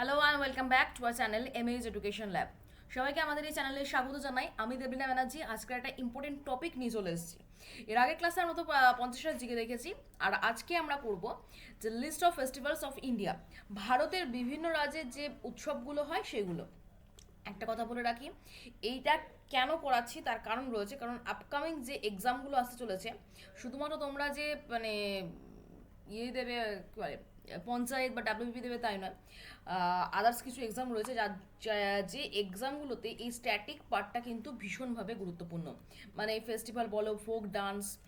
Hello and welcome back to our channel এমএজ education lab সবাইকে আমাদের এই চ্যানেলে স্বাগত জানাই। আমি দেবলীনা ব্যানার্জি। আজকে একটা ইম্পর্টেন্ট টপিক নিয়ে চলে এসেছি। এর আগের ক্লাসে আমরা তো পঞ্চাশটা জিকে দেখেছি। আর আজকে আমরা করব যে list of festivals of India ভারতের বিভিন্ন রাজ্যের যে উৎসবগুলো হয়, সেগুলো। একটা কথা বলে রাখি, এইটা কেন করাচ্ছি, তার কারণ রয়েছে। কারণ আপকামিং যে এক্সামগুলো আসতে চলেছে, শুধুমাত্র তোমরা যে মানে ইয়ে দেবে, কী বলে পঞ্চায়েত বা ডাব্লিউবি দেবে তাই নয়। আদার্স কিছু এক্সাম রয়েছে যার, যা- যে এক্সামগুলোতে এই স্ট্যাটিক পার্টটা কিন্তু ভীষণভাবে গুরুত্বপূর্ণ। মানে এই ফেস্টিভ্যাল বলো ফোক ডান্স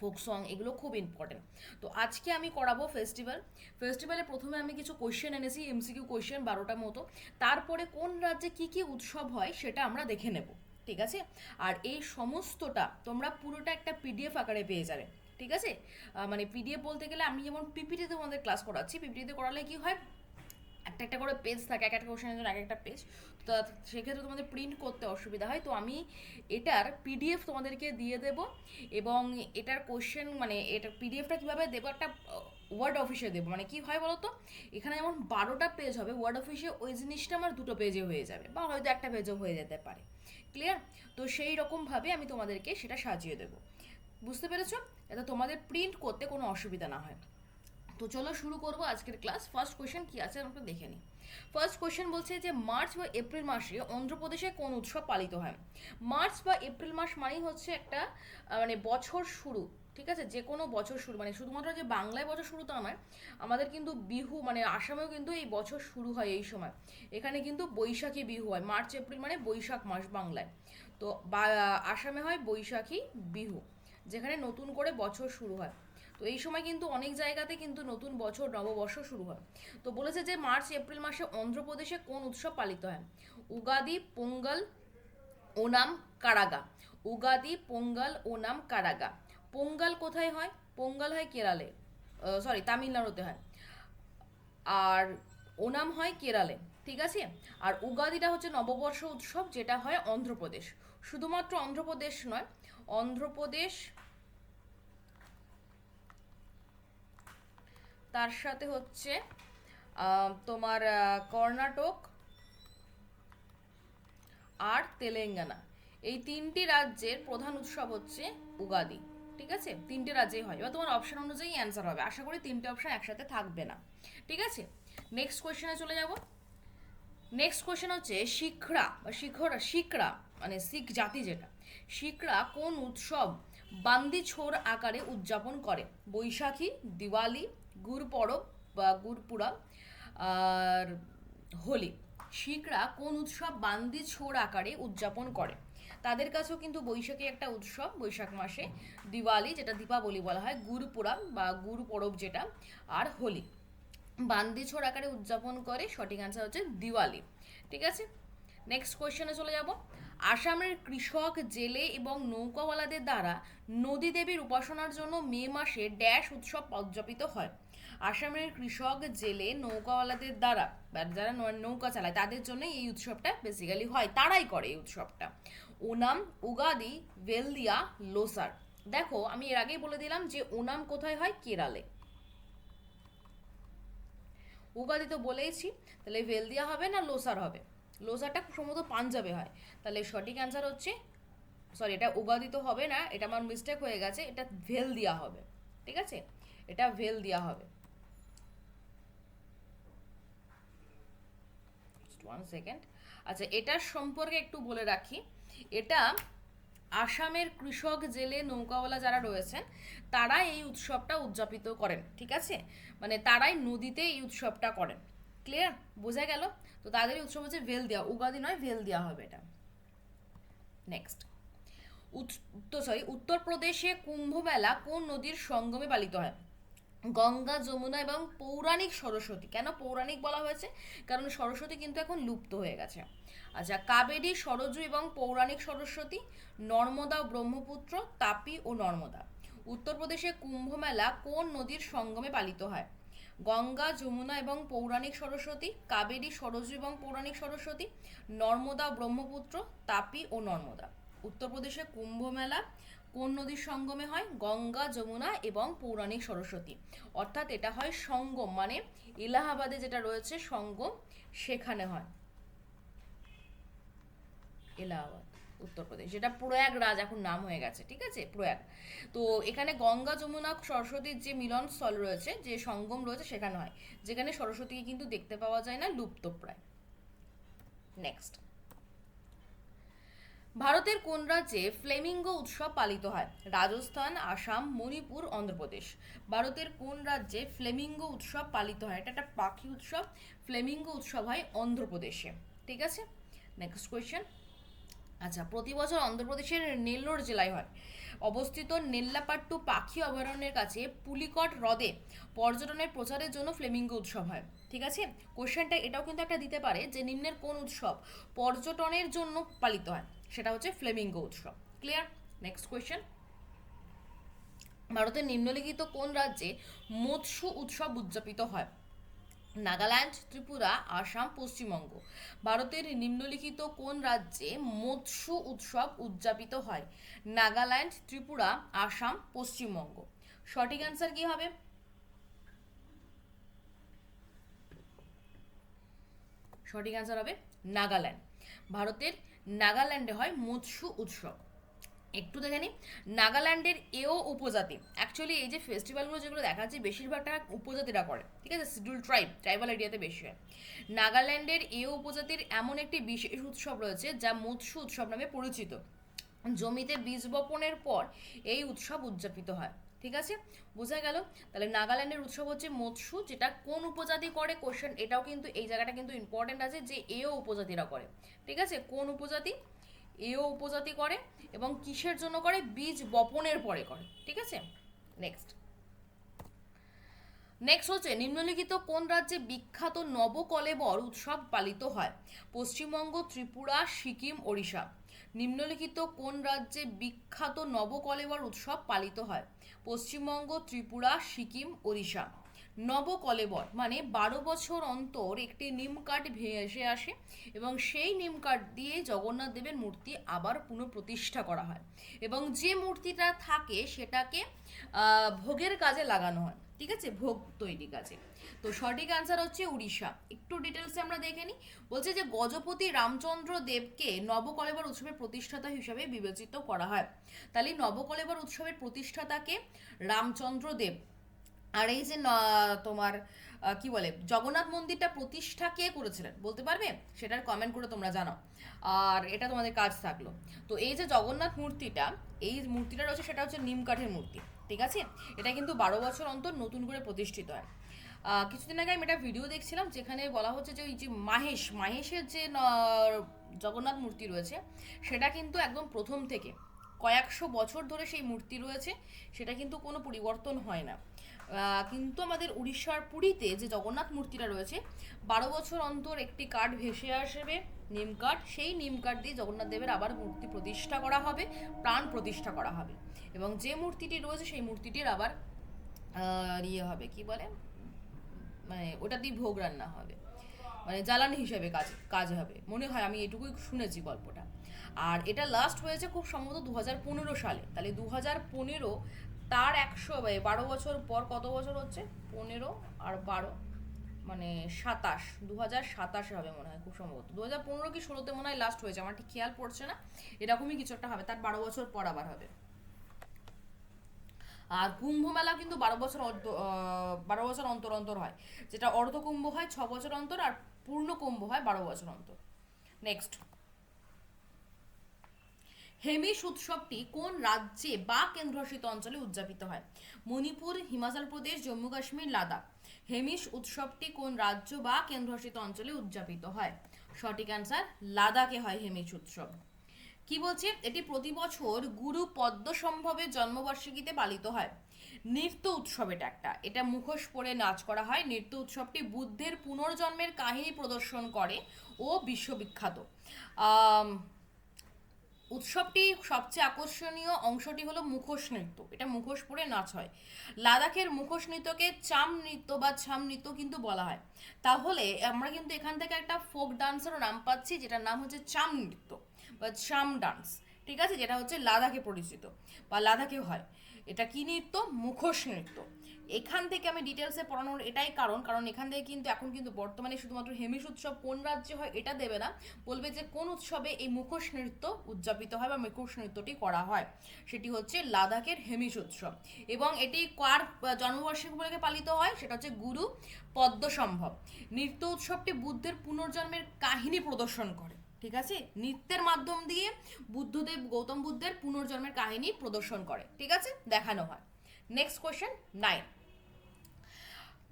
ফোক সং এগুলো খুব ইম্পর্টেন্ট তো আজকে আমি করাবো ফেস্টিভ্যাল ফেস্টিভ্যালে প্রথমে আমি কিছু কোয়েশ্চেন এনেছি এমসিকিউ কোয়েশ্চেন বারোটা মতো। তারপরে কোন রাজ্যে কি কি উৎসব হয় সেটা আমরা দেখে নেব, ঠিক আছে? আর এই সমস্তটা তোমরা পুরোটা একটা পিডিএফ আকারে পেয়ে যাবে। ঠিক আছে? মানে পিডিএফ বলতে গেলে আমি যেমন পিপিটিতে তোমাদের ক্লাস করাচ্ছি পিপিটিতে করালে কি হয়? একটা একটা করে পেজ থাকে, এক একটা কোশ্চেনের জন্য এক একটা পেজ তো সেক্ষেত্রে তোমাদের প্রিন্ট করতে অসুবিধা হয়। তো আমি এটার পিডিএফ তোমাদেরকে দিয়ে দেব এবং এটার কোশ্চেন মানে এটা পিডিএফটা কীভাবে দেবো? একটা ওয়ার্ড অফিসে দেবো। মানে কি হয় বলো তো এখানে যেমন বারোটা পেজ হবে ওয়ার্ড অফিসে ওই জিনিসটা আমার দুটো পেজে হয়ে যাবে বা হয়তো একটা পেজও হয়ে যেতে পারে। ক্লিয়ার তো সেই রকমভাবে আমি তোমাদেরকে সেটা সাজিয়ে দেবো। বুঝতে পেরেছ? যাতে তোমাদের প্রিন্ট করতে কোনো অসুবিধা না হয়। তো চলো শুরু করব আজকের ক্লাস ফার্স্ট কোয়েশ্চেন কি আছে আমরা দেখে নিই। ফার্স্ট কোয়েশ্চেন বলছে যে মার্চ বা এপ্রিল মাসে অন্ধ্রপ্রদেশে কোন উৎসব পালিত হয়? মার্চ বা এপ্রিল মাস মানেই হচ্ছে একটা মানে বছর শুরু, ঠিক আছে? যে কোনো বছর শুরু মানে শুধুমাত্র যে বাংলায় বছর শুরু তা নয়, আমাদের কিন্তু বিহু মানে আসামেও কিন্তু এই বছর শুরু হয় এই সময়। এখানে কিন্তু বৈশাখী বিহু হয়। মার্চ এপ্রিল মানে বৈশাখ মাস বাংলায়। তো আসামে হয় বৈশাখী বিহু। যেখানে নতুন করে বছর শুরু হয়। তো এই সময় কিন্তু অনেক জায়গাতে কিন্তু নতুন বছর, নববর্ষ শুরু হয়। তো বলেছে যে মার্চ, এপ্রিল মাসে অন্ধ্রপ্রদেশে কোন উৎসব পালিত হয়? উগাদি, পোঙ্গল, ওনাম, কারাগা। উগাদি, পোঙ্গল, ওনাম, কারাগা। পোঙ্গল কোথায় হয়? পোঙ্গল হয় কেরালে। সরি তামিলনাড়ুতে হয়। আর ওনাম হয় কেরালে, ঠিক আছে? আর উগাদিটা হচ্ছে নববর্ষ উৎসব, যেটা হয় অন্ধ্রপ্রদেশ। শুধুমাত্র অন্ধ্রপ্রদেশ নয়, অন্ধ্রপ্রদেশ তার সাথে হচ্ছে তোমার কর্ণাটক আর তেলেঙ্গানা। এই তিনটি রাজ্যের প্রধান উৎসব হচ্ছে উগাদি, ঠিক আছে? তিনটে রাজ্যেই হয়। এবার তোমার অপশন অনুযায়ী অ্যান্সার হবে। আশা করি তিনটে অপশন একসাথে থাকবে না। ঠিক আছে? নেক্সট কোয়েশ্চেনে চলে যাব। নেক্সট কোয়েশ্চেন হচ্ছে শিখরা, বা শিখরা শিখরা মানে শিখ জাতি যেটা। শিখরা কোন উৎসব বান্দি ছোর আকারে উদযাপন করে? বৈশাখী, দিওয়ালি গুড় পরব বা গুড়পুরা আর হোলি। শিখরা কোন উৎসব বান্দি ছোর আকারে উদযাপন করে? তাদের কাছেও কিন্তু বৈশাখী একটা উৎসব, বৈশাখ মাসে। দিওয়ালি, যেটা দীপাবলি বলা হয় গুড়পুরা বা গুড় পরব যেটা, আর হোলি। বান্দি ছোর আকারে উদযাপন করে, সঠিক অ্যান্সার হচ্ছে দিওয়ালি। ঠিক আছে? নেক্সট কোয়েশ্চেনে চলে যাব। আসামের কৃষক, জেলে এবং নৌকাওয়ালাদের দ্বারা নদী দেবীর উপাসনার জন্য মে মাসে ড্যাশ উৎসব উদযাপিত হয়। আসামের কৃষক জেলে নৌকাওয়ালাদের দ্বারা যারা নৌকা চালায়, তাদের জন্য এই উৎসবটা বেসিক্যালি হয়। তারাই করে এই উৎসবটা। ওনাম উগাদি ভেলদিয়া লোসার। দেখো, আমি এর আগেই বলে দিলাম যে ওনাম কোথায় হয়? কেরালে। উগাদি তো বলেইছি, তাহলে ভেলদিয়া হবে না লোসার হবে? লোসারটা সম্ভবত পাঞ্জাবে হয়। তাহলে সঠিক অ্যান্সার হচ্ছে সরি এটা উগাদি তো হবে না, এটা আমার মিস্টেক হয়ে গেছে, এটা ভেল দেওয়া হবে। ঠিক আছে? এটা ভেল দেওয়া হবে। ওয়ান সেকেন্ড আচ্ছা এটার সম্পর্কে একটু বলে রাখি। এটা আসামের কৃষক জেলে নৌকাওয়ালা যারা রয়েছেন তারা এই উৎসবটা উদযাপিত করেন, ঠিক আছে? মানে তারাই নদীতে এই উৎসবটা করেন। ক্লিয়ার বোঝা গেল? তো তাদের উৎসব হচ্ছে ভেল দেওয়া উগাদি নয় ভেল দেওয়া হবে এটা। নেক্সট উত্তর সরি উত্তরপ্রদেশে কুম্ভ মেলা কোন নদীর সঙ্গমে পালিত হয়? গঙ্গা, যমুনা এবং পৌরাণিক সরস্বতী। কেন পৌরাণিক বলা হয়েছে? কারণ সরস্বতী কিন্তু এখন লুপ্ত হয়ে গেছে। আচ্ছা কাবেরী, সরজু এবং পৌরাণিক সরস্বতী, নর্মদা ও ব্রহ্মপুত্র, তাপি ও নর্মদা। উত্তরপ্রদেশে কুম্ভ মেলা কোন নদীর সঙ্গমে পালিত হয়? গঙ্গা, যমুনা এবং পৌরাণিক সরস্বতী, কাবেরী, সরজু এবং পৌরাণিক সরস্বতী, নর্মদা ব্রহ্মপুত্র, তাপি ও নর্মদা। উত্তরপ্রদেশে কুম্ভ মেলা কোন নদীর সঙ্গমে হয়? গঙ্গা, যমুনা এবং পৌরাণিক সরস্বতী। অর্থাৎ এটা হয় সঙ্গম মানে এলাহাবাদে যেটা রয়েছে সঙ্গম, সেখানে হয়। এলাহাবাদ, উত্তরপ্রদেশ, যেটা প্রয়াগরাজ এখন নাম হয়ে গেছে, ঠিক আছে? প্রয়াগ। তো এখানে গঙ্গা, যমুনা, সরস্বতীর যে মিলন স্থল রয়েছে, যে সঙ্গম রয়েছে, সেখানে হয়। যেখানে সরস্বতীকে কিন্তু দেখতে পাওয়া যায় না লুপ্ত প্রায় নেক্সট ভারতের কোন রাজ্যে ফ্লেমিঙ্গো উৎসব পালিত হয়? রাজস্থান, আসাম, মণিপুর, অন্ধ্রপ্রদেশ। ভারতের কোন রাজ্যে ফ্লেমিঙ্গো উৎসব পালিত হয়? এটা একটা পাখি উৎসব। ফ্লেমিঙ্গো উৎসব হয় অন্ধ্রপ্রদেশে। ঠিক আছে? নেক্সট কোয়েশ্চেন আচ্ছা প্রতি বছর অন্ধ্রপ্রদেশের নেল্লোর জেলায় হয়। অবস্থিত নেল্লাপাট্টু পাখি অভয়ারণ্যের কাছে পুলিকট হ্রদে পর্যটনের প্রচারের জন্য ফ্লেমিঙ্গো উৎসব হয়। ঠিক আছে? কোশ্চেনটা এটাও কিন্তু একটা দিতে পারে যে নিম্নের কোন উৎসব পর্যটনের জন্য পালিত হয়? সেটা হচ্ছে ফ্লেমিঙ্গো উৎসব। ক্লিয়ার নেক্সট কোয়েশ্চেন ভারতের নিম্নলিখিত কোন রাজ্যে মৎস্য উৎসব উদযাপিত হয়? নাগাল্যান্ড, ত্রিপুরা, আসাম, পশ্চিমবঙ্গ। ভারতের নিম্নলিখিত কোন রাজ্যে মৎস্য উৎসব উদযাপিত হয়? নাগাল্যান্ড, ত্রিপুরা, আসাম, পশ্চিমবঙ্গ। সঠিক অ্যান্সার কি হবে? সঠিক অ্যান্সার হবে নাগাল্যান্ড। ভারতের নাগাল্যান্ডে হয় মৎস্য উৎসব। একটু দেখে নিই নাগাল্যান্ডের এও উপজাতি। অ্যাকচুয়ালি এই যে ফেস্টিভ্যালগুলো যেগুলো দেখাচ্ছে বেশিরভাগটা উপজাতিরা করে। ঠিক আছে? শিডিউল ট্রাইব ট্রাইবাল এরিয়াতে বেশি হয়। নাগাল্যান্ডের এও উপজাতির এমন একটি বিশেষ উৎসব রয়েছে, যা মৎস্য উৎসব নামে পরিচিত। জমিতে বীজ বপনের পর এই উৎসব উদযাপিত হয়। ঠিক আছে? বোঝা গেল? তাহলে নাগাল্যান্ডের উৎসব হচ্ছে মৎস্য, যেটা কোন উপজাতি করে? কোশ্চেন এটাও কিন্তু, এই জায়গাটা কিন্তু ইম্পর্টেন্ট আছে যে এও উপজাতিরা করে। ঠিক আছে? কোন উপজাতি? এও উপজাতি করে এবং কিসের জন্য করে? বীজ বপনের পরে করে। ঠিক আছে? নেক্সট নেক্সট হচ্ছে, নিম্নলিখিত কোন রাজ্যে বিখ্যাত নবকলেবর উৎসব পালিত হয়? পশ্চিমবঙ্গ, ত্রিপুরা, সিকিম, ওড়িশা। নিম্নলিখিত কোন রাজ্যে বিখ্যাত নবকলেবর উৎসব পালিত হয়? পশ্চিমবঙ্গ, ত্রিপুরা, সিকিম, ওড়িশা। নবকলেবর মানে বারো বছর অন্তর একটি নিম কাঠ ভেসে আসে এবং সেই নিম কাঠ দিয়ে জগন্নাথ দেবের মূর্তি আবার পুনঃপ্রতিষ্ঠা করা হয়। এবং যে মূর্তিটা থাকে সেটাকে ভোগের কাজে লাগানো হয়। ঠিক আছে? ভোগ তৈরি কাজে। তো সঠিক আনসার হচ্ছে উড়িষ্যা। একটু ডিটেলসে আমরা দেখে নিই। বলছে যে গজপতি রামচন্দ্র দেবকে নবকলেবর উৎসবের প্রতিষ্ঠাতা হিসাবে বিবেচিত করা হয়। তাহলে নবকলেবর উৎসবের প্রতিষ্ঠাতাকে রামচন্দ্র দেব। আর এই যে তোমার কি বলে, জগন্নাথ মন্দিরটা প্রতিষ্ঠা কে করেছিলেন? বলতে পারবে? সেটার কমেন্ট করে তোমরা জানাও। আর এটা তোমাদের কাজ থাকল। তো এই যে জগন্নাথ মূর্তিটা, এই মূর্তিটা রয়েছে, সেটা হচ্ছে নিম কাঠের মূর্তি, ঠিক আছে? এটা কিন্তু বারো বছর অন্তর নতুন করে প্রতিষ্ঠিত হয়। কিছুদিন আগে আমি একটা ভিডিও দেখছিলাম, যেখানে বলা হচ্ছে যে, ওই যে মাহেশ, মাহেশের যে জগন্নাথ মূর্তি রয়েছে, সেটা কিন্তু একদম প্রথম থেকে। কয়েকশো বছর ধরে সেই মূর্তি রয়েছে, সেটা কিন্তু কোনো পরিবর্তন হয় না। কিন্তু আমাদের উড়িষ্যার পুরীতে যে জগন্নাথ মূর্তিটা রয়েছে, বারো বছর অন্তর একটি কাঠ ভেসে আসবে নিম কাঠ। সেই নিম কাঠ দিয়ে জগন্নাথ দেবের আবার মূর্তি প্রতিষ্ঠা করা হবে, প্রাণ প্রতিষ্ঠা করা হবে। এবং যে মূর্তিটি রয়েছে, সেই মূর্তিটির আবার ইয়ে হবে, কি বলে? মানে ওটা দিয়ে ভোগ রান্না হবে। মানে জ্বালানি হিসেবে কাজ কাজ হবে। মনে হয় আমি এটুকুই শুনেছি গল্পটা। আর এটা লাস্ট হয়েছে খুব সম্ভবত দু পনেরো সালে। তাহলে দু হাজার পনেরো তার একশো বারো বছর পর কত বছর হচ্ছে? পনেরো আর বারো মানে সাতাশ দু হাজার সাতাশে হবে মনে হয় খুব সম্ভবত। দু হাজার পনেরো কি ষোলোতে মনে হয় লাস্ট হয়েছে, আমার ঠিক খেয়াল পড়ছে না, এরকমই কিছু একটা হবে, তার বারো বছর পর আবার হবে। আর কুম্ভ মেলা কিন্তু বারো বছর বারো বছর অন্তর অন্তর হয়, যেটা অর্ধ কুম্ভ হয় ছ বছর অন্তর আর পূর্ণ কুম্ভ হয় বারো বছর অন্তর। নেক্সট হেমিস উৎসবটি কোন রাজ্যে বা কেন্দ্রশাসিত অঞ্চলে উদযাপিত হয়? মণিপুর, হিমাচল প্রদেশ, জম্মু কাশ্মীর, লাদাখ। হেমিশ উৎসবটি কোন রাজ্য বা কেন্দ্রশাসিত অঞ্চলে উদযাপিত হয়? সঠিক অ্যান্সার লাদাখে হয় হেমিস উৎসব। কি বলছে? এটি প্রতি বছর গুরু পদ্ম সম্ভবের জন্মবার্ষিকীতে পালিত হয়। নৃত্য উৎসব এটা একটা। এটা মুখোশ পরে নাচ করা হয়। নৃত্য উৎসবটি বুদ্ধের পুনর্জন্মের কাহিনী প্রদর্শন করে ও বিশ্ববিখ্যাত। উৎসবটি সবচেয়ে আকর্ষণীয় অংশটি হলো মুখোশ নৃত্য। এটা মুখোশ পরে নাচ হয়। লাদাখের মুখোশ নৃত্যকে চাম নৃত্য বা ছাম নৃত্য কিন্তু বলা হয়। তাহলে আমরা কিন্তু এখান থেকে একটা ফোক ডান্সেরও নাম পাচ্ছি যেটার নাম হচ্ছে চাম নৃত্য বা চাম ডান্স। ঠিক আছে? যেটা হচ্ছে লাদাখে পরিচিত বা লাদাখে হয়। এটা কি নৃত্য? মুখোশ নৃত্য। এখান থেকে আমি ডিটেলসে পড়ানোর এটাই কারণ কারণ এখান থেকে কিন্তু এখন কিন্তু বর্তমানে শুধুমাত্র হেমিস উৎসব কোন রাজ্যে হয় এটা দেবে না, বলবে যে কোন উৎসবে এই মুখোশ নৃত্য উদযাপিত হয় বা মুখোশ নৃত্যটি করা হয়। সেটি হচ্ছে লাদাখের হেমিস উৎসব। এবং এটি কার জন্মবার্ষিকী উপলক্ষে পালিত হয়? সেটা হচ্ছে গুরু পদ্মসম্ভব। নৃত্য উৎসবটি বুদ্ধের পুনর্জন্মের কাহিনী প্রদর্শন করে, ঠিক আছে? নৃত্যের মাধ্যম দিয়ে বুদ্ধদেব, গৌতম বুদ্ধের পুনর্জন্মের কাহিনী প্রদর্শন করে, ঠিক আছে? দেখানো হয়। নেক্সট কোয়েশ্চেন নাইন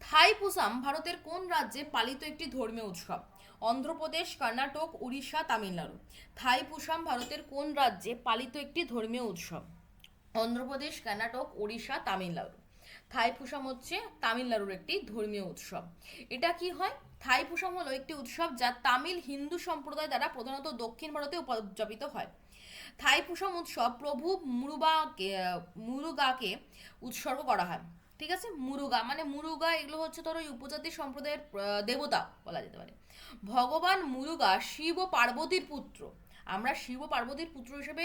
থাইপুসাম ভারতের কোন রাজ্যে পালিত একটি ধর্মীয় উৎসব? অন্ধ্রপ্রদেশ, কর্ণাটক, উড়িষ্যা, তামিলনাড়ু। থাইপুসাম ভারতের কোন রাজ্যে পালিত একটি ধর্মীয় উৎসব? অন্ধ্রপ্রদেশ, কর্ণাটক, উড়িষ্যা, তামিলনাড়ু। থাইপুসাম হচ্ছে তামিলনাড়ুর একটি ধর্মীয় উৎসব। এটা কি হয়? থাইপুসাম হলো একটি উৎসব যা তামিল হিন্দু সম্প্রদায় দ্বারা প্রধানত দক্ষিণ ভারতে উদযাপিত হয়। থাইপুসাম উৎসব প্রভু মুরুবাকে মুরুগাকে উৎসর্গ করা হয়। ঠিক আছে? মুরুগা মানে মুরুগা এগুলো হচ্ছে ধরো উপজাতি সম্প্রদায়ের দেবতা বলা যেতে পারে। ভগবান মুরুগা শিব ও পার্বতীর পুত্র। আমরা শিব ও পার্বতীর পুত্র হিসেবে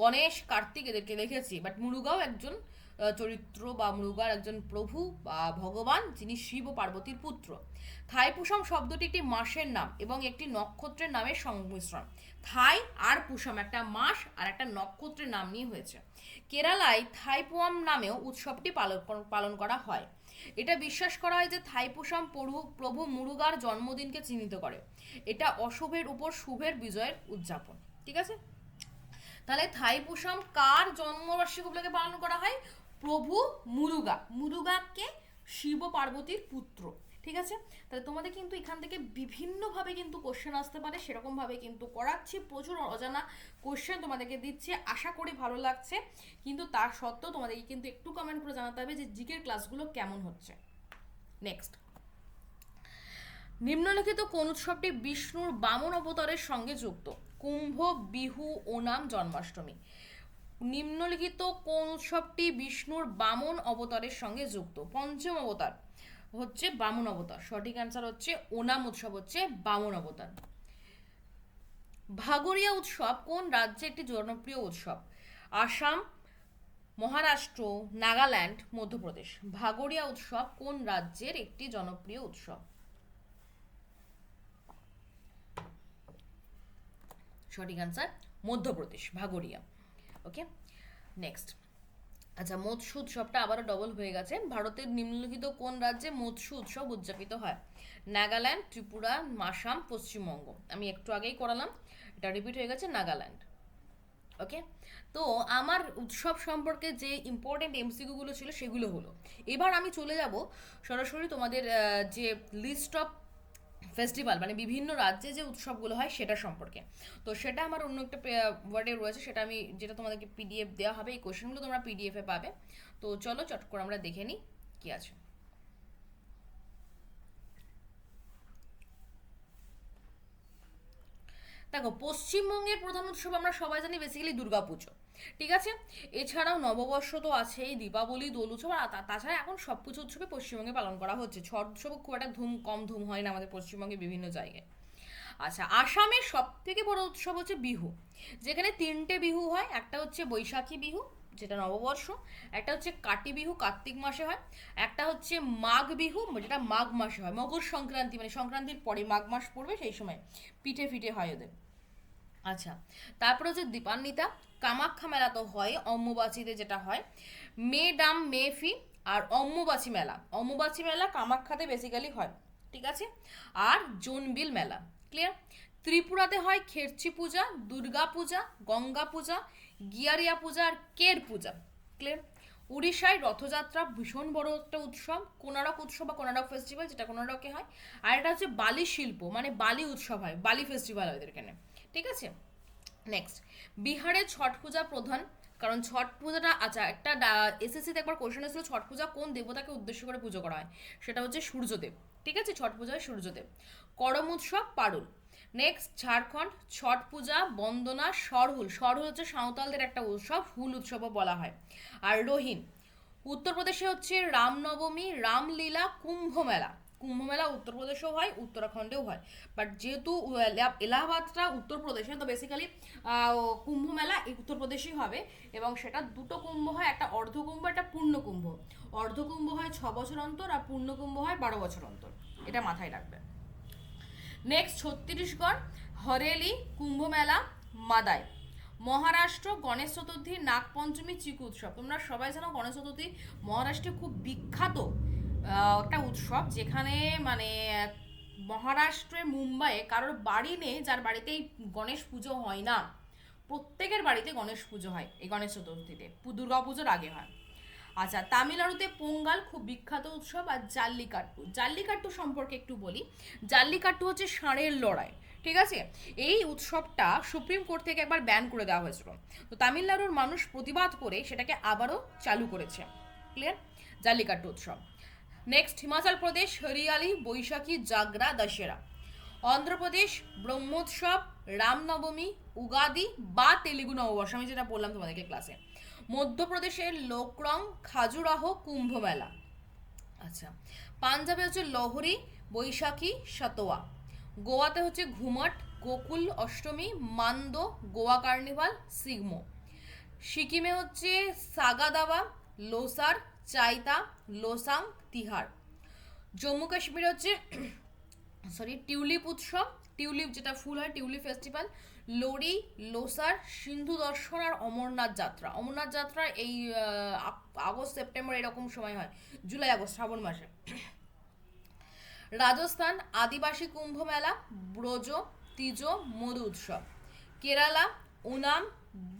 গণেশ, কার্তিক এদেরকে দেখেছি বাট মুরুগাও একজন চরিত্র বা মুরুগার একজন প্রভু বা ভগবান যিনি শিব ও পার্বতীর পুত্র। থাইপুসম শব্দটি একটি মাসের নাম এবং একটি নক্ষত্রের নামের সংমিশ্রণ। থাই আর পুষম একটা মাস আর একটা নক্ষত্রের নাম নিয়ে হয়েছে। কেরালায় থাইপুয়াম নামেও উৎসবটি পালন করা হয়। এটা বিশ্বাস করা হয় যে থাইপুসাম প্রভু প্রভু মুরুগার জন্মদিনকে চিহ্নিত করে। এটা অশুভের উপর শুভের বিজয়ের উদযাপন। ঠিক আছে? তাহলে থাইপুসাম কার জন্মবার্ষিকী উপলক্ষে পালন করা হয়? প্রভু মুরুগা। মুরুগাকে শিব পার্বতীর পুত্র। ঠিক আছে? তাহলে তোমাদের কিন্তু এখান থেকে বিভিন্নভাবে কিন্তু কোশ্চেন আসতে পারে। সেরকমভাবে কিন্তু করাচ্ছি। প্রচুর অজানা কোশ্চেন তোমাদেরকে দিচ্ছে। আশা করি ভালো লাগছে। কিন্তু তার সত্ত্বেও তোমাদেরকে কিন্তু একটু কমেন্ট করে জানাতে হবে যে জিকের ক্লাসগুলো কেমন হচ্ছে। নেক্সট নিম্নলিখিত কোন উৎসবটি বিষ্ণুর বামন অবতারের সঙ্গে যুক্ত? কুম্ভ, বিহু, ওনাম, জন্মাষ্টমী। নিম্নলিখিত কোন উৎসবটি বিষ্ণুর বামন অবতারের সঙ্গে যুক্ত? পঞ্চম অবতার হচ্ছে বামন অবতার। সঠিক অ্যান্সার হচ্ছে ওনাম উৎসব হচ্ছে বামন অবতার। ভাগরিয়া উৎসব কোন রাজ্যে একটি জনপ্রিয় উৎসব? আসাম, মহারাষ্ট্র, নাগাল্যান্ড, মধ্যপ্রদেশ। ভাগরিয়া উৎসব কোন রাজ্যের একটি জনপ্রিয় উৎসব? সঠিক answer Madhya Pradesh, Bhagoria. Okay next আচ্ছা মৎস্য উৎসবটা আবারও ডবল হয়ে গেছে। ভারতের নিম্নলিখিত কোন রাজ্যে মৎস্য উৎসব উদযাপিত হয়? নাগাল্যান্ড, ত্রিপুরা, আসাম, পশ্চিমবঙ্গ। আমি একটু আগেই করালাম। এটা রিপিট হয়ে গেছে, নাগাল্যান্ড। ওকে তো আমার উৎসব সম্পর্কে যে ইম্পর্টেন্ট এমসিকিউগুলো ছিল সেগুলো হলো। এবার আমি চলে যাব সরাসরি তোমাদের যে লিস্ট অফ ফেস্টিভ্যাল মানে বিভিন্ন রাজ্যে যে উৎসবগুলো হয় সেটা সম্পর্কে। তো সেটা আমার অন্য একটা ওয়ার্ডে রয়েছে, সেটা আমি, যেটা তোমাদেরকে পিডিএফ দেওয়া হবে, এই কোশ্চেনগুলো তোমরা পিডিএফে পাবে। তো চলো, চট করে আমরা দেখে নিই কি আছে। দেখো, পশ্চিমবঙ্গের প্রধান উৎসব আমরা সবাই জানি বেসিক্যালি দুর্গাপুজো। ঠিক আছে? এছাড়াও নববর্ষ তো আছেই, দীপাবলি, দোল উৎসব, আর তাছাড়া এখন সব কিছু উৎসবে পশ্চিমবঙ্গে পালন করা হচ্ছে। ছট উৎসবও খুব একটা ধুম, কম ধুম হয় না আমাদের পশ্চিমবঙ্গে বিভিন্ন জায়গায়। আচ্ছা আসামের সব থেকে বড় উৎসব হচ্ছে বিহু। যেখানে তিনটে বিহু হয়, একটা হচ্ছে বৈশাখী বিহু, যেটা নববর্ষ, একটা হচ্ছে কাটি বিহু, কার্তিক মাসে হয়, একটা হচ্ছে মাঘ বিহু, যেটা মাঘ মাসে হয়। মকর সংক্রান্তি মানে সংক্রান্তির পরে মাঘ মাস পড়বে, সেই সময় পিঠে ফিটে হয় ওদের। আচ্ছা তারপরে হচ্ছে দীপান্বিতা, কামাখ্যা মেলা তো হয়, অম্বুবাচিতে যেটা হয়। মে ডাম, মে ফি আর অম্বুবাচী মেলা। অম্বুবাচী মেলা কামাখ্যাতে বেসিক্যালি হয়, ঠিক আছে? আর জোনবিল মেলা ক্লিয়ার ত্রিপুরাতে হয় খেরচি পূজা, দুর্গা পূজা, গঙ্গা পূজা, গিয়ারিয়া পূজা আর কের পূজা ক্লিয়ার উড়িষ্যায় রথযাত্রা ভীষণ বড় একটা উৎসব কোনারক উৎসব বা কোনারক ফেস্টিভ্যাল যেটা কোনারকে হয়। আর এটা হচ্ছে বালি শিল্প মানে বালি উৎসব হয়, বালি ফেস্টিভ্যাল হয় ওদের এখানে ঠিক আছে? নেক্সট বিহারে ছট পূজা প্রধান। কারণ ছট পূজাটা আচ্ছা একটা এসএসসিতে একবার কোশ্চেন এসেছিল, ছট পূজা কোন দেবতাকে উদ্দেশ্য করে পুজো করা হয়? সেটা হচ্ছে সূর্যদেব। ঠিক আছে? ছট পূজা হয় সূর্যদেব। করম উৎসব, পারুল। নেক্সট ঝাড়খণ্ড। ছট পূজা, বন্দনা, সরহুল। সরহুল হচ্ছে সাঁওতালদের একটা উৎসব, হুল উৎসবও বলা হয়। আর রোহিন উত্তরপ্রদেশে হচ্ছে রামনবমী, রামলীলা, কুম্ভ মেলা। কুম্ভ মেলা উত্তরপ্রদেশেও হয়, উত্তরাখণ্ডেও হয়। বাট যেহেতু এলাহাবাদটা উত্তরপ্রদেশে তো বেসিক্যালি কুম্ভ মেলা এই উত্তরপ্রদেশেই হবে। এবং সেটা দুটো কুম্ভ হয়, একটা অর্ধকুম্ভ, একটা পূর্ণ কুম্ভ অর্ধকুম্ভ হয় ছ বছর অন্তর আর পূর্ণ কুম্ভ হয় বারো বছর অন্তর। এটা মাথায় রাখবে। নেক্সট ছত্তিশগড় হরেলি কুম্ভ মেলা মাদায় মহারাষ্ট্র, গণেশ চতুর্থী, নাগপঞ্চমী, চিকু উৎসব। তোমরা সবাই জানো গণেশ চতুর্থী মহারাষ্ট্রে খুব বিখ্যাত। একটা উৎসব যেখানে মানে মহারাষ্ট্রে মুম্বাইয়ে কারোর বাড়ি নেই, যার বাড়িতেই গণেশ পুজো হয় না। প্রত্যেকের বাড়িতে গণেশ পুজো হয় এই গণেশ চতুর্থীতে। দুর্গা পুজোর আগে হয়। আচ্ছা তামিলনাড়ুতে পোঙ্গাল খুব বিখ্যাত উৎসব আর জাল্লিকাট্টু। জাল্লিকাট্টু সম্পর্কে একটু বলি। জাল্লিকাট্টু হচ্ছে ষাঁড়ের লড়াই, ঠিক আছে? এই উৎসবটা সুপ্রিম কোর্ট থেকে একবার ব্যান করে দেওয়া হয়েছিল। তো তামিলনাড়ুর মানুষ প্রতিবাদ করে সেটাকে আবারও চালু করেছে। ক্লিয়ার জাল্লিকাট্টু উৎসব। নেক্সট হিমাচল প্রদেশ হরিয়ালি বৈশাখী জাগরা দশেরা অন্ধ্রপ্রদেশ ব্রহ্মোৎসব রামনবমী উগাদি বা তেলেগু নববর্ষ আমি যেটা বললাম তোমাদেরকে ক্লাসে মধ্যপ্রদেশের লোকরং, খাজুরাহ কুম্ভ মেলা আচ্ছা পাঞ্জাবে হচ্ছে লহরি, বৈশাখী, সাতোয়া। গোয়াতে হচ্ছে ঘুমট, গোকুল, অষ্টমী, মান্দ, গোয়া কার্নিভাল সিগমো সিকিমে হচ্ছে সাগাদাবা, লোসার চাইতা লোসাং, তিহার। জম্মু কাশ্মীর হচ্ছে সরি টিউলিপ উৎসব। টিউলিপ যেটা ফুল হয়, টিউলিপ ফেস্টিভ্যাল লোরি, লোসার, সিন্ধু দর্শন আর অমরনাথ যাত্রা। অমরনাথ যাত্রা এই আগস্ট, সেপ্টেম্বর এরকম সময় হয়, জুলাই, আগস্ট, শ্রাবণ মাসে। রাজস্থান, আদিবাসী কুম্ভ মেলা, ব্রজ, তিজ, মধু উৎসব। কেরালা, ওনাম,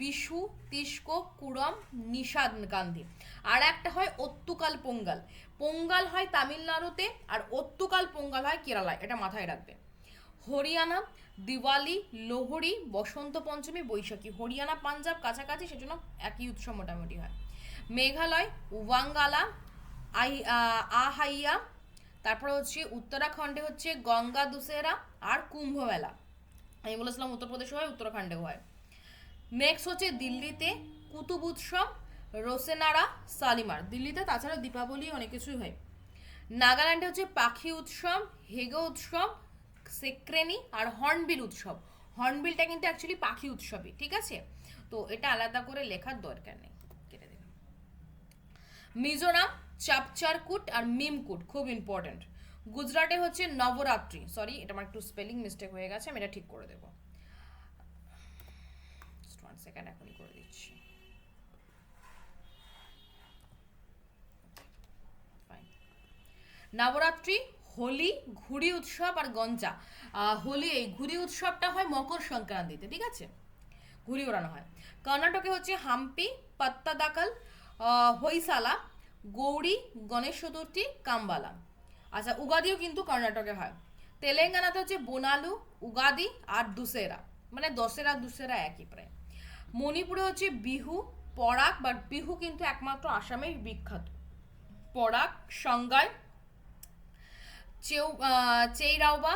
বিশু, তিস্কো, কুরম, নিষাদ, গান্ধী। আর একটা হয় অত্তুকাল পোঙ্গাল। পোঙ্গাল হয় তামিলনাড়ুতে আর অত্তুকাল পোঙ্গাল হয় কেরালায়। এটা মাথায় রাখবে। হরিয়ানা, দিওয়ালি লোহরি বসন্ত পঞ্চমী, বৈশাখী। হরিয়ানা, পাঞ্জাব কাছাকাছি সেজন্য একই উৎসব মোটামুটি হয়। মেঘালয়, ওয়াঙ্গালা, আই আহাইয়া, তারপর হচ্ছে উত্তরাখণ্ডে হচ্ছে গঙ্গা দুসেরা আর কুম্ভ মেলা আমি বলেছিলাম উত্তরপ্রদেশে হয়, উত্তরাখণ্ডেও হয়। নেক্সট হচ্ছে দিল্লিতে কুতুব উৎসব রোসেনারা সালিমার, দিল্লিতে তাছাড়া দীপাবলি, অনেক কিছুই হয়। নাগাল্যান্ডে হচ্ছে পাখি উৎসব, হেগো উৎসব, সেক্রেনি আর হর্নবিল উৎসব। হর্নবিলটা কিন্তু অ্যাকচুয়ালি পাখি উৎসবই, ঠিক আছে? তো এটা আলাদা করে লেখার দরকার নেই। কেটে দিলাম। মিজোরাম, চাপচারকুট আর মিমকুট, খুব ইম্পর্ট্যান্ট গুজরাটে হচ্ছে নবরাত্রি। সরি এটা আমার একটু স্পেলিং মিস্টেক হয়ে গেছে, আমি এটা ঠিক করে দেবো। সেকেন্ড এখনই করে দিচ্ছি নবরাত্রি, হোলি, ঘুড়ি উৎসব আর গঞ্জা। হোলি, এই ঘুড়ি উৎসবটা হয় মকর সংক্রান্তিতে, ঠিক আছে? ঘুড়ি ওড়ানো হয়। কর্ণাটকে হচ্ছে হাম্পি পাত্তাদাকাল হইসালা গৌরী, গণেশ চতুর্থী, কাম্বালা। আচ্ছা উগাদিও কিন্তু কর্ণাটকে হয়। তেলেঙ্গানাতে হচ্ছে বোনালু, উগাদি আর দুসেরা। মানে দশেরা, দুসেরা একই প্রায়। মণিপুরে হচ্ছে বিহু, পরাগ বাট বিহু কিন্তু একমাত্র আসামের বিখ্যাত। পরাগ সংজ্ঞায় চেউ চেইরাওবা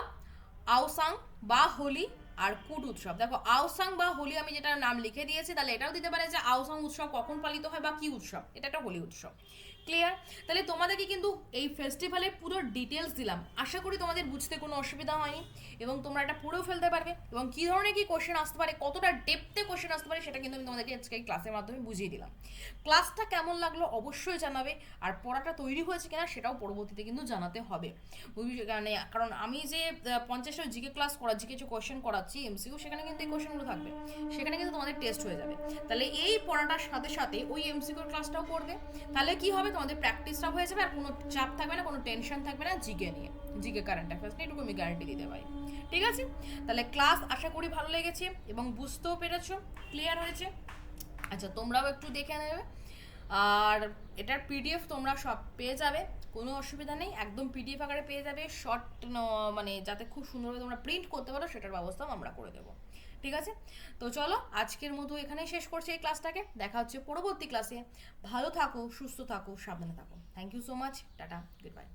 আওসাং বা হোলি আর কুট উৎসব। দেখো, আওসাং বা হোলি আমি যেটা নাম লিখে দিয়েছি, তাহলে এটাও দিতে পারে যে আওসাং উৎসব কখন পালিত হয় বা কি উৎসব? এটা একটা হোলি উৎসব। ক্লিয়ার তাহলে তোমাদেরকে কিন্তু এই ফেস্টিভ্যালের পুরো ডিটেলস দিলাম। আশা করি তোমাদের বুঝতে কোনো অসুবিধা হয়নি এবং তোমরা এটা পুরো ফেলতে পারবে এবং কী ধরনের কী কোশ্চেন আসতে পারে, কতটা ডেপতে কোশ্চেন আসতে পারে সেটা কিন্তু আমি তোমাদেরকে আজকে ক্লাসের মাধ্যমে বুঝিয়ে দিলাম। ক্লাসটা কেমন লাগল অবশ্যই জানাবে আর পড়াটা তৈরি হয়েছে কিনা সেটাও পরবর্তীতে কিন্তু জানাতে হবে। বুঝলি কারণে আমি যে পঞ্চাশটা জিকে ক্লাস করাচ্ছি কিছু কোশ্চেন করাচ্ছি এমসিকিউ সেখানে কিন্তু এই কোশ্চেনগুলো থাকবে। সেখানে কিন্তু তোমাদের টেস্ট হয়ে যাবে। তাহলে এই পড়াটার সাথে সাথে ওই এমসিকিউ ক্লাসটাও করবে। তাহলে কি হবে তোমাদের প্র্যাকটিসটাও হয়ে যাবে আর কোনো চাপ থাকবে না, কোনো টেনশন থাকবে না জিকে নিয়ে জিকে কারেন্ট অ্যাফেয়ার্স নিয়ে এটুকু আমি গ্যারান্টি দিতে পারি। ঠিক আছে? তাহলে ক্লাস আশা করি ভালো লেগেছে এবং বুঝতেও পেরেছ ক্লিয়ার হয়েছে। আচ্ছা তোমরাও একটু দেখে নেবে। আর এটার পিডিএফ তোমরা সব পেয়ে যাবে, কোনো অসুবিধা নেই। একদম পিডিএফ আকারে পেয়ে যাবে শর্ট মানে যাতে খুব সুন্দরভাবে তোমরা প্রিন্ট করতে পারো, সেটার ব্যবস্থাও আমরা করে দেবো। ঠিক আছে? তো চলো, আজকের মতো এখানে শেষ করছি এই ক্লাসটাকে দেখা হচ্ছে পরবর্তী ক্লাসে ভালো থাকো, সুস্থ থাকো, সাবধানে থাকো। Thank you so much tata good bye